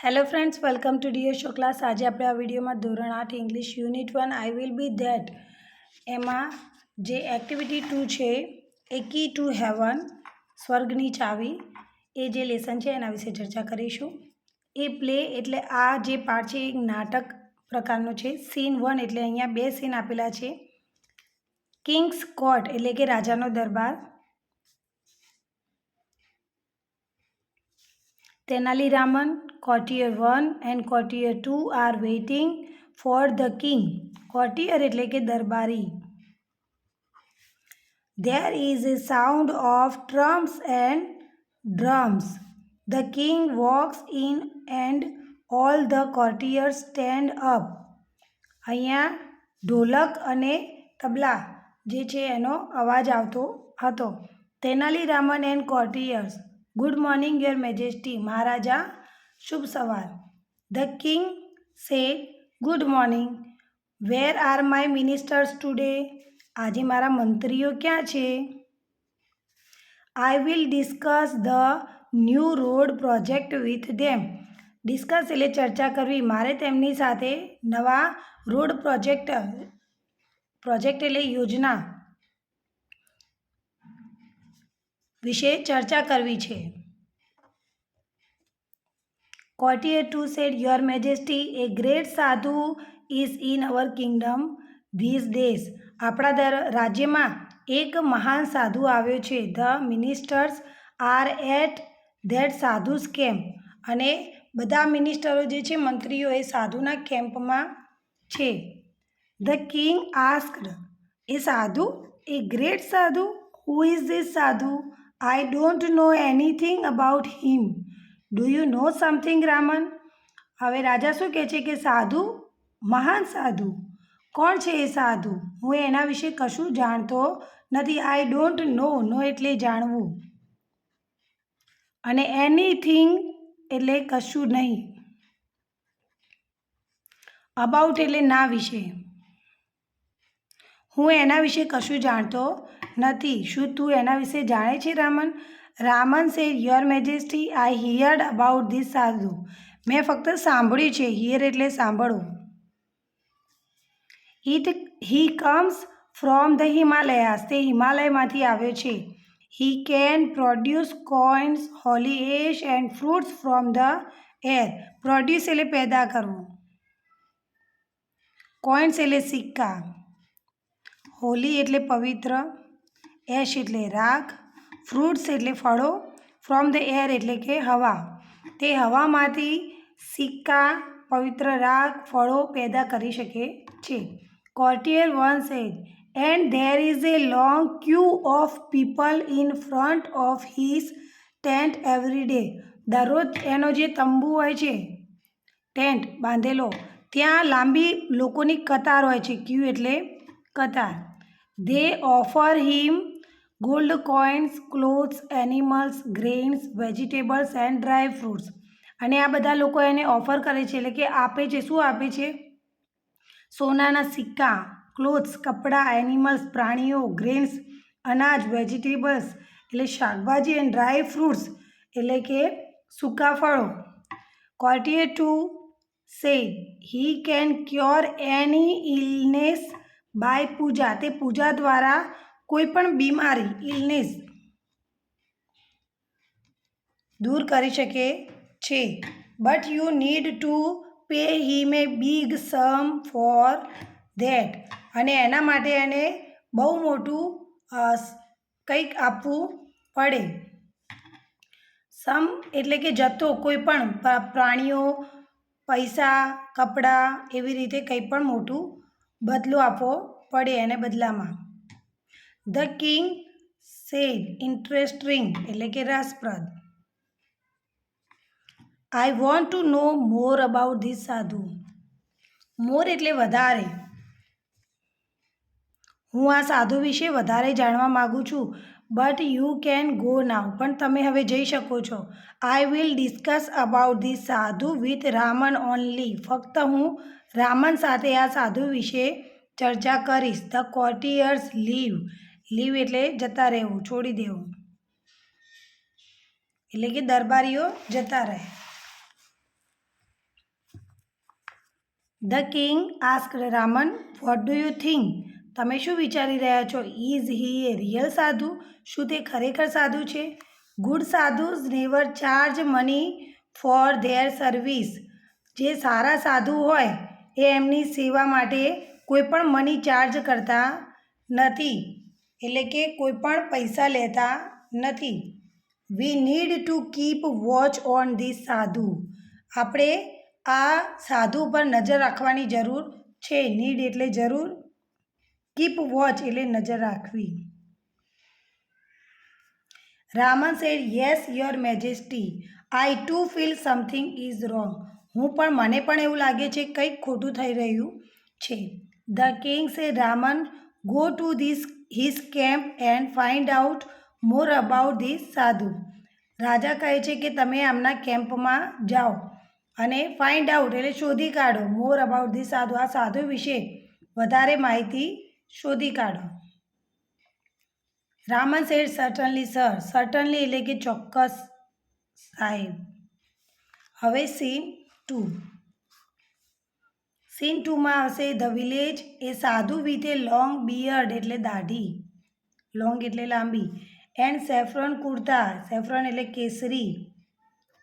Hello friends welcome to dear show class આજે આપણે આ વિડીયોમાં ધોરણ આઠ English unit one I will be that એમાં જે એક્ટિવિટી ટુ છે, એ કી ટુ હેવન સ્વર્ગની ચાવી, એ જે લેસન છે એના વિશે ચર્ચા કરીશું. એ પ્લે એટલે આ જે પાર્ટ છે એક નાટક પ્રકારનો છે. સીન વન એટલે અહીંયા બે સીન આપેલા છે. કિંગ્સ કોર્ટ એટલે કે રાજાનો દરબાર. Tenali Raman, courtier 1 and courtier 2 are waiting for the king. Courtier એટલે કે દરબારી There is a sound of trumps and drums. The king walks in and all the courtiers stand up. અહીંયા ઢોલક અને તબલા જે છે એનો અવાજ આવતો હતો Tenali Raman and કોર્ટિયર્સ good morning your majesty maharaja શુભ સવાર the king said good morning where are my ministers today આજે મારા મંત્રીઓ ક્યાં છે? I will discuss the new road project with them discuss એટલે ચર્ચા કરવી. મારે તેમની સાથે નવા રોડ પ્રોજેક્ટ પ્રોજેક્ટ એટલે યોજના વિશે ચર્ચા કરવી છે. Courtier two said, your majesty a great sadhu is in our kingdom these days. આપણા દર રાજ્યમાં એક મહાન સાધુ આવ્યો છે. The ministers are at that sadhu's camp. અને બધા મિનિસ્ટરો જે છે, મંત્રીઓ એ સાધુના કેમ્પમાં છે. ધ કિંગ આસ્કડ, એ સાધુ? એ ગ્રેટ સાધુ? Who is this sadhu? I don't know anything about him do you know something Raman હવે રાજા શું કહે છે કે સાધુ, મહાન સાધુ. કોણ છે એ સાધુ? હું એના વિશે કશું જાણતો નથી. આઈ ડોન્ટ નો નો એટલે જાણવું. અને એનીથિંગ એટલે કશું નહીં. અબાઉટ એટલે ના વિશે. હું એના વિશે કશું જાણતો નથી. શું તું એના વિશે જાણે છે, Raman? Raman say your majesty I heard about this sadhu. મેં ફક્ત સાંભળ્યું છે હિયર એટલે સાંભળવું it he comes from the Himalayas તે હિમાલયમાંથી આવ્યો છે. He can produce coins holy ash and fruits from the air produce એટલે પેદા કરવું. કોઇન્સ એટલે સિક્કા. હોલી એટલે પવિત્ર. એશ એટલે રાખ, ફ્રૂટ્સ એટલે ફળો, ફ્રોમ ધ એર એટલે કે હવા. તે હવામાંથી સિક્કા, પવિત્ર રાખ, ફળો પેદા કરી શકે છે. Courtier one says and there is a long queue of people in front of his tent every day. દરરોજ એનો જે તંબુ હોય છે, ટેન્ટ બાંધેલો, ત્યાં લાંબી લોકોની કતાર હોય છે. ક્યુ એટલે કતાર. They offer him gold coins clothes animals grains vegetables and dry fruits અને આ બધા લોકો એને ઓફર કરે છે. એટલે કે આપે છે, શું આપે છે? સોનાના સિક્કા ક્લોથ્સ કપડાં એનિમલ્સ પ્રાણીઓ ગ્રેન્સ અનાજ વેજીટેબલ્સ એટલે શાકભાજી એન્ડ ડ્રાય ફ્રૂટ્સ એટલે કે સૂકા ફળો. Courtier two say he can cure any illness by puja. તે પૂજા દ્વારા કોઈ પણ બીમારી ઇલનેસ દૂર કરી શકે છે. But you need to pay him a big sum for that અને એના માટે એને બહુ મોટું કંઈક આપવું પડે. સમ એટલે કે જથ્થો કોઈ પણ પ્રાણીઓ, પૈસા, કપડાં એવી રીતે કંઈ પણ મોટું બદલો આપવો પડે એને બદલામાં. ધ કિંગ સેડ ઇન્ટરેસ્ટિંગ એટલે કે રસપ્રદ. I want to know more about this sadhu. More એટલે વધારે. હું આ સાધુ વિશે વધારે જાણવા માગું છું but you can go now પણ તમે હવે જઈ શકો છો. I will discuss about this sadhu with Raman only ફક્ત હું રામન સાથે આ સાધુ વિશે ચર્ચા કરીશ. ધ કોર્ટિયર્સ લીવ લીવ એટલે જતા રહેવું, છોડી દેવું. એટલે કે દરબારીઓ જતા રહે. The king ask Raman what do you think તમે શું વિચારી રહ્યા છો? ઇઝ હી એ રિયલ સાધુ? શું તે ખરેખર સાધુ છે? Good sadhus never charge money for their service. જે સારા સાધુ હોય, એ એમની સેવા માટે કોઈ પણ મની ચાર્જ કરતા નથી. એટલે કે કોઈ પણ પૈસા લેતા નથી. We need to keep watch on this sadhu. આપણે આ સાધુ પર નજર રાખવાની જરૂર છે. નીડ એટલે જરૂર. કીપ વોચ એટલે નજર રાખવી. Raman said yes your majesty I too feel something is wrong હું પણ, મને પણ એવું લાગે છે, કંઈક ખોટું થઈ રહ્યું છે. The king say Raman go to this his camp and find out more about this sadhu રાજા કહે છે કે તમે આમના કેમ્પમાં જાઓ અને ફાઇન્ડ આઉટ એટલે શોધી કાઢો. મોર અબાઉટ ધીસ સાધુ. આ સાધુ વિશે વધારે માહિતી શોધી કાઢો. Raman said certainly sir certainly એટલે કે ચોક્કસ સાહેબ. હવે સીન ટુ સીન ટુમાં આવશે ધ વિલેજ. એ સાધુ વિથ લોંગ બિયર્ડ એટલે દાઢી. લોંગ એટલે લાંબી. And saffron kurta. સેફ્રોન એટલે કેસરી.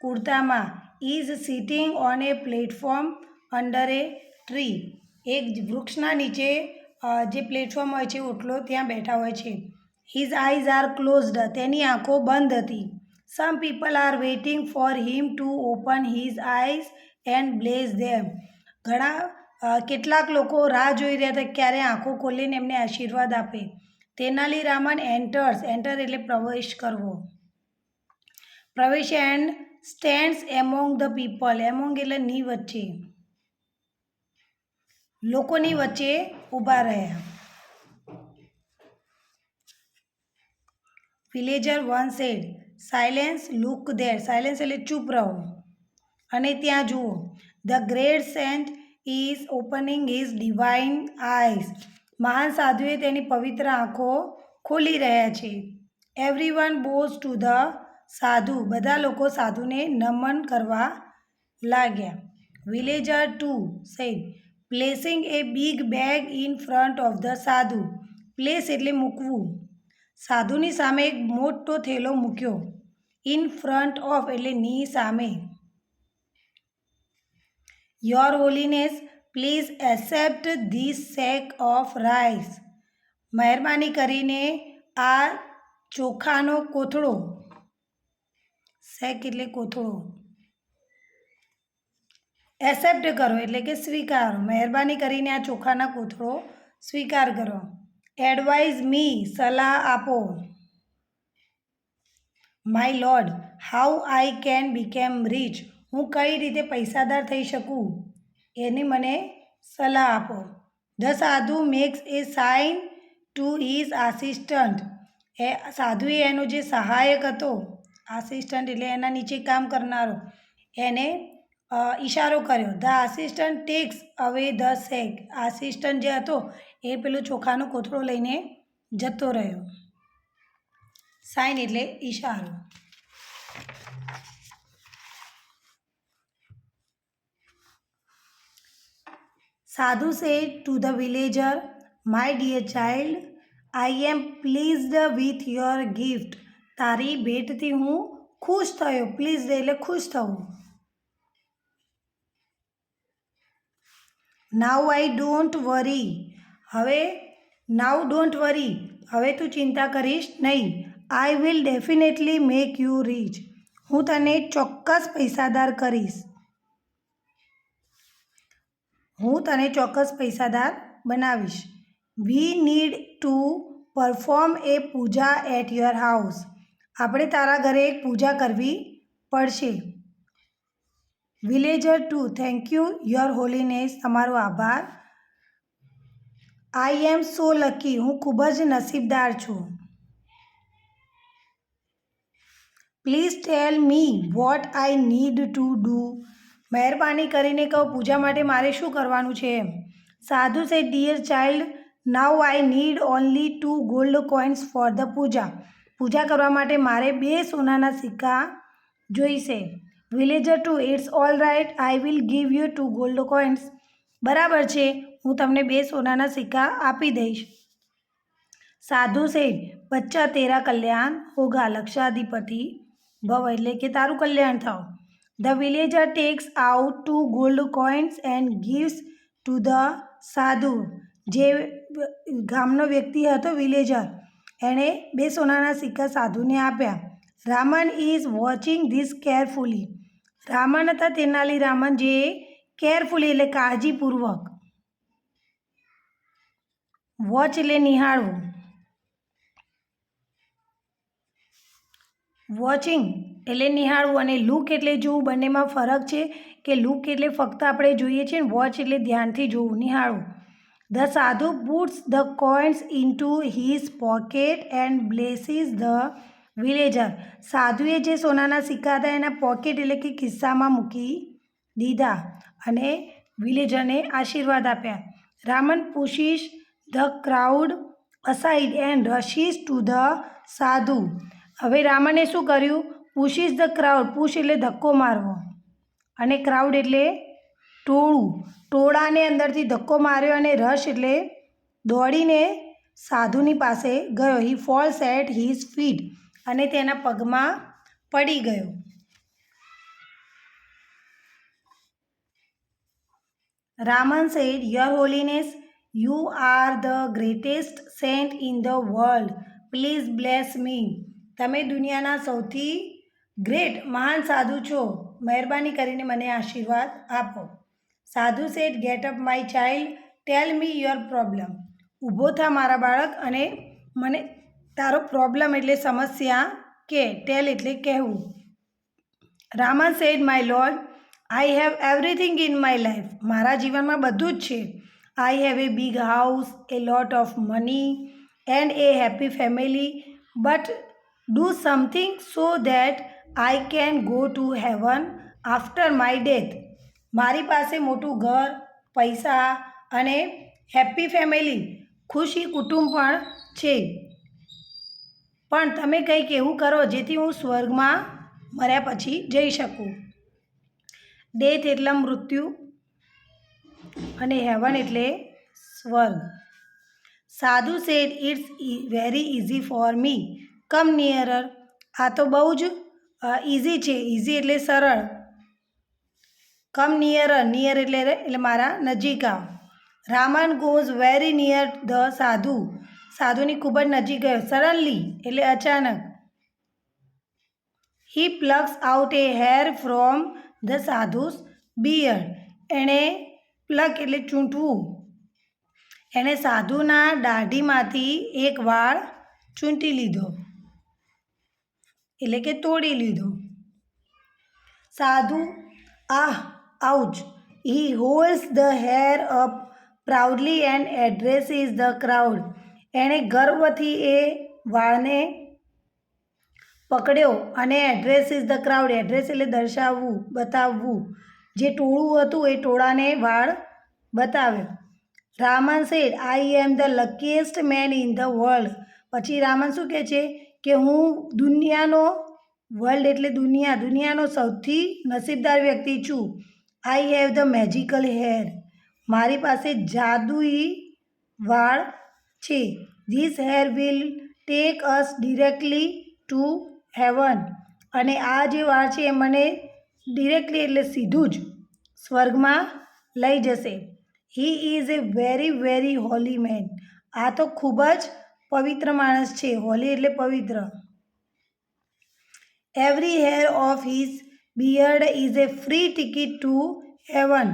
કુર્તામાં is sitting on a platform under a tree એક વૃક્ષના નીચે જે પ્લેટફોર્મ હોય છે ઓટલો, ત્યાં બેઠા હોય છે. હિઝ આઈઝ આર ક્લોઝડ તેની આંખો બંધ હતી. Some people are waiting for him to open his eyes and bless them ઘણા કેટલાક લોકો રાહ જોઈ રહ્યા હતા ક્યારે આંખો ખોલીને એમને આશીર્વાદ આપે. તેનાલી રામન એન્ટર્સ એન્ટર એટલે પ્રવેશ કરવો. પ્રવેશ and stands among the people among એટલે ની વચ્ચે. લોકોની વચ્ચે ઊભા રહ્યા. Villager one said silence look there silence એટલે ચૂપ રહો. અને ત્યાં જુઓ. The great saint is opening his divine eyes મહાન સાધુએ તેની પવિત્ર આંખો ખોલી રહ્યા છે. Every one bows to the sadhu. બધા લોકો સાધુને નમન કરવા લાગ્યા. Villager two said placing a big bag in front of the sadhu. Place એટલે મૂકવું. સાધુની સામે એક મોટો થેલો મૂક્યો. ઇન ફ્રન્ટ ઓફ એટલે ની સામે. Your holiness please accept this sack of rice મહેરબાની કરીને આ ચોખાનો કોથળો. સેક એટલે કોથળો. એક્સેપ્ટ કરો એટલે કે સ્વીકારો. મહેરબાની કરીને આ ચોખાના કોથળો સ્વીકાર કરો. એડવાઇઝ મી સલાહ આપો. My lord how I can become rich હું કઈ રીતે પૈસાદાર થઈ શકું? એની મને સલાહ આપો. The sadhu makes a sign to his assistant. એ સાધુએ એનો જે સહાયક હતો, આસિસ્ટન્ટ એટલે એના નીચે કામ કરનારો, એને ઇશારો કર્યો. The assistant takes away the sack. Assistant જે હતો, એ પેલો ચોખાનો કોથળો લઈને જતો રહ્યો. સાઇન એટલે ઈશારો. સાધુ said to the villager, My dear child, I am pleased with your gift. તારી ભેટથી હું ખુશ થયો પ્લીઝ એટલે ખુશ થવું નાવ આઈ ડોન્ટ વરી હવે નાવ ડોન્ટ વરી હવે તું ચિંતા કરીશ નહીં I will definitely make you rich હું તને ચોક્કસ પૈસાદાર કરીશ હું તને ચોક્કસ પૈસાદાર બનાવીશ. We need to perform a puja at your house આપણે તારા ઘરે એક પૂજા કરવી પડશે. Villager two thank you your holiness તમારો આભાર. આઈ એમ સો લકી હું ખૂબ જ નસીબદાર છું. Please tell me what I need to do મહેરબાની કરીને કહો, પૂજા માટે મારે શું કરવાનું છે એમ? Sadhu say dear child now I need only two gold coins for the puja. પૂજા કરવા માટે મારે બે સોનાના સિક્કા જોઈશે. Villager two it's all right I will give you two gold coins બરાબર છે, હું તમને બે સોનાના સિક્કા આપી દઈશ. સાધુ શેઠ બચ્ચા, તેરા કલ્યાણ હોગા, લક્ષાધિપતિ ભવ. એટલે કે તારું કલ્યાણ થાવ. The villager takes out two gold coins and gives to the sadhu જે ગામનો વ્યક્તિ હતો વિલેજર એણે બે સોનાના સિક્કા સાધુને આપ્યા. Raman is watching this carefully Raman હતા તેનાલી રામન જે કેરફુલી એટલે કાળજીપૂર્વક. વોચ એટલે નિહાળવું. વોચિંગ એટલે નિહાળવું અને લુક એટલે જોવું બંનેમાં ફરક છે કે લુક એટલે ફક્ત આપણે જોઈએ છીએ ને વોચ એટલે ધ્યાનથી જોવું, નિહાળવું. The sadhu puts the coins into his pocket and blesses the villager સાધુએ જે સોનાના સિક્કા હતા એના પોકેટ એટલે કે ખિસ્સામાં મૂકી દીધા અને વિલેજરને આશીર્વાદ આપ્યા. Raman pushes the crowd aside and rushes to the sadhu. હવે રામને શું કર્યું? પુશીસ ધ ક્રાઉડ પુશ એટલે ધક્કો મારવો. અને ક્રાઉડ એટલે ટોળું. ટોળાને અંદરથી ધક્કો માર્યો અને રશ એટલે દોડીને સાધુની પાસે ગયો. He falls at his feet અને તેના પગમાં પડી ગયો. Raman said your holiness you are the greatest saint in the world please bless me તમે દુનિયાના સૌથી ગ્રેટ, મહાન સાધુ છો. મહેરબાની કરીને મને આશીર્વાદ આપો. Sadhu said get up my child, tell me your problem. ઊભો થા મારા બાળક અને મને તારો પ્રોબ્લેમ એટલે સમસ્યા કે ટેલ એટલે કહેવું. Raman said my lord, I have everything in my life. મારા જીવનમાં બધું જ છે. I have a big house, a lot of money, and a happy family. But do something so that I can go to heaven after my death મારી પાસે મોટું ઘર, પૈસા અને હેપી ફેમિલી ખુશી કુટુંબ પણ છે. પણ તમે કંઈક એવું કરો જેથી હું સ્વર્ગમાં મર્યા પછી જઈ શકું. ડેથ એટલે મૃત્યુ અને હેવન એટલે સ્વર્ગ. Sadhu said it's very easy for me come nearer આ તો બહુ જ ઇઝી છે. ઇઝી એટલે સરળ. કમ નિયર નિયર એટલે એટલે મારા નજીક આવ Raman goes very near the sadhu. સાધુની ખૂબ જ નજીક ગયો. સડનલી એટલે અચાનક. He plucks out a hair from the sadhu's beard એણે પ્લગ એટલે ચૂંટવું. એણે સાધુના દાઢીમાંથી એક વાળ ચૂંટી લીધો. એટલે કે તોડી લીધો. Sadhu, ah, ouch. He holds the hair up proudly and addresses the crowd એણે ગર્વથી એ વાળને પકડ્યો અને addresses the crowd address એટલે દર્શાવવું, બતાવવું. જે ટોળું હતું એ ટોળાને વાળ બતાવ્યો. Raman said I am the luckiest man in the world પછી રામન શું કહે છે? કે હું દુનિયાનો વર્લ્ડ એટલે દુનિયા, દુનિયાનો સૌથી નસીબદાર વ્યક્તિ છું. I have the magical hair મારી પાસે જાદુઈ વાળ છે. This hair will take us directly to heaven અને આ જે વાળ છે એ મને ડિરેક્ટલી એટલે સીધું જ સ્વર્ગમાં લઈ જશે. He is a very very holy man આ તો ખૂબ જ પવિત્ર માણસ છે, હોલી એટલે પવિત્ર. Every hair of his beard is a free ticket to heaven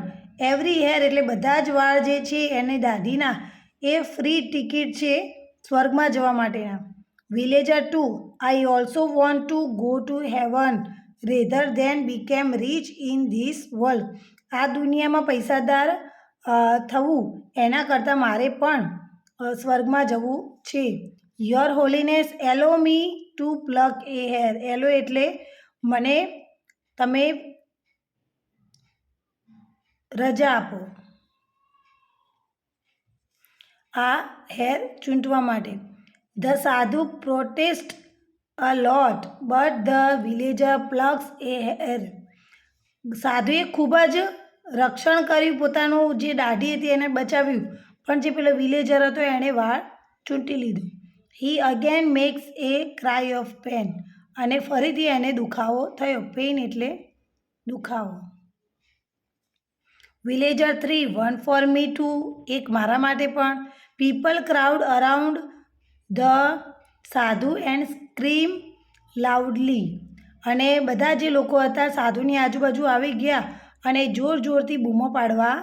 every hair એટલે બધા જ વાળ જે છે, એને દાઢીના એ ફ્રી ટિકિટ છે, સ્વર્ગમાં જવા માટેના. Villager two I also want to go to heaven rather than became rich in this world આ દુનિયામાં પૈસાદાર થવું એના કરતાં મારે પણ સ્વર્ગમાં જવું છે. Your holiness allow me to pluck a hair allow એટલે મને તમે રજા આપો. આ હેર ચૂંટવા માટે. The sadhu protest a lot but the villager plucks a hair સાધુએ ખૂબ જ રક્ષણ કર્યું પોતાનું જે દાઢી હતી એને બચાવ્યું. પણ જે પેલો વિલેજર હતો એણે વાળ ચૂંટી લીધું. He again makes a cry of pain અને ફરીથી એને દુખાવો થયો. પેઇન એટલે દુખાવો. Villager three one for me too એક મારા માટે પણ. People crowd around the sadhu and scream loudly અને બધા જે લોકો હતા, સાધુની આજુબાજુ આવી ગયા અને જોર જોરથી બૂમો પાડવા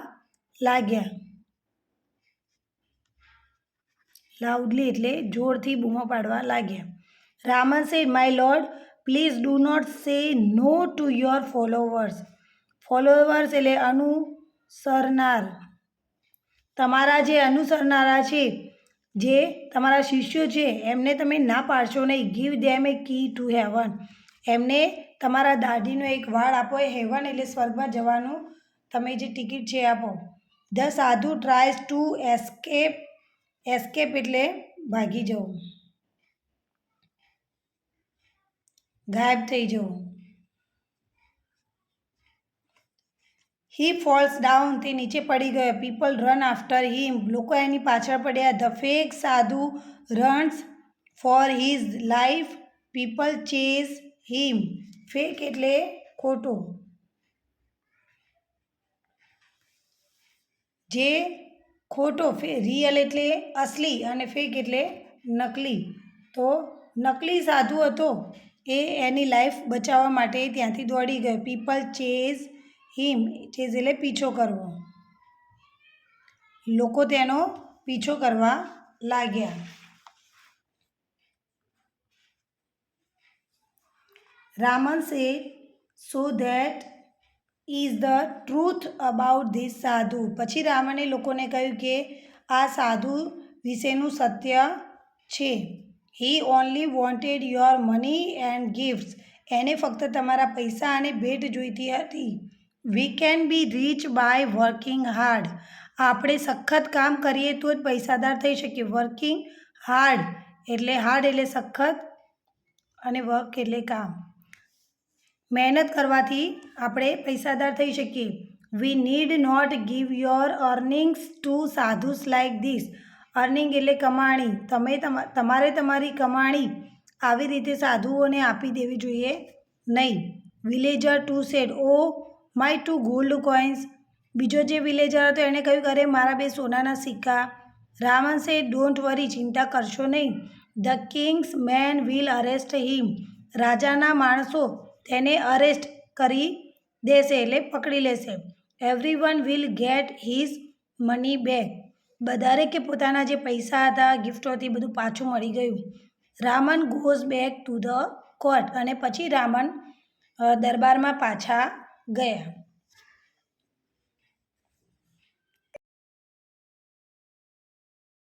લાગ્યા. લાઉડલી એટલે જોરથી બૂમો પાડવા લાગ્યા. Raman said my lord, please do not say no to your followers. Followers એટલે અનુસરનાર. તમારા જે અનુસરનારા છે, જે તમારા શિષ્યો છે, એમને તમે ના પાડશો નહીં. Give them a key to heaven એમને તમારા દાઢીનો એક વાળ આપો. એ હેવન એટલે સ્વર્ગમાં જવાનું. તમે જે ટિકિટ છે આપો. ધ સાધુ ટ્રાઇઝ ટુ એસ્કેપ એસ્કેપ એટલે ભાગી જવું ગાયબ થઈ જવું હી ફોલ્સ ડાઉન તે નીચે પડી ગયો પીપલ રન આફ્ટર હિમ લોકો એની પાછળ પડ્યા the fake sadhu runs for his life people chase him fake એટલે ખોટું જે ખોટો ફે રિયલ એટલે અસલી અને ફેક એટલે નકલી. તો નકલી સાધુ હતો એ એની લાઈફ બચાવવા માટે ત્યાંથી દોડી ગયો. પીપલ ચેઝ હિમ ચેઝ એટલે પીછો કરવો. લોકો તેનો પીછો કરવા લાગ્યા. Raman say so that is the truth about this sadhu પછી રાવણે લોકોને કહ્યું કે આ સાધુ વિશેનું સત્ય છે. He only wanted your money and gifts એને ફક્ત તમારા પૈસા અને ભેટ જોઈતી હતી. We can be rich by working hard આપણે સખત કામ કરીએ તો જ પૈસાદાર થઈ શકીએ. વર્કિંગ હાર્ડ એટલે હાર્ડ એટલે સખત અને વર્ક એટલે કામ. મહેનત કરવાથી આપણે પૈસાદાર થઈ શકીએ. We need not give your earnings to sadhus like this earning એટલે કમાણી. તમે તમારે તમારી કમાણી આવી રીતે સાધુઓને આપી દેવી જોઈએ નહીં. Villager two said oh my two gold coins બીજો જે વિલેજર હતો એણે કહ્યું કે, અરે, મારા બે સોનાના સિક્કા. રાવણ સે ડોન્ટ વરી ચિંતા કરશો નહીં. The king's men will arrest him રાજાના માણસો તેને અરેસ્ટ કરી દેશે એટલે પકડી લેશે. Everyone will get his money back બધારે કે પોતાના જે પૈસા હતા ગિફ્ટોથી બધું પાછું મળી ગયું. Raman goes back to the court અને પછી રામન દરબારમાં પાછા ગયા.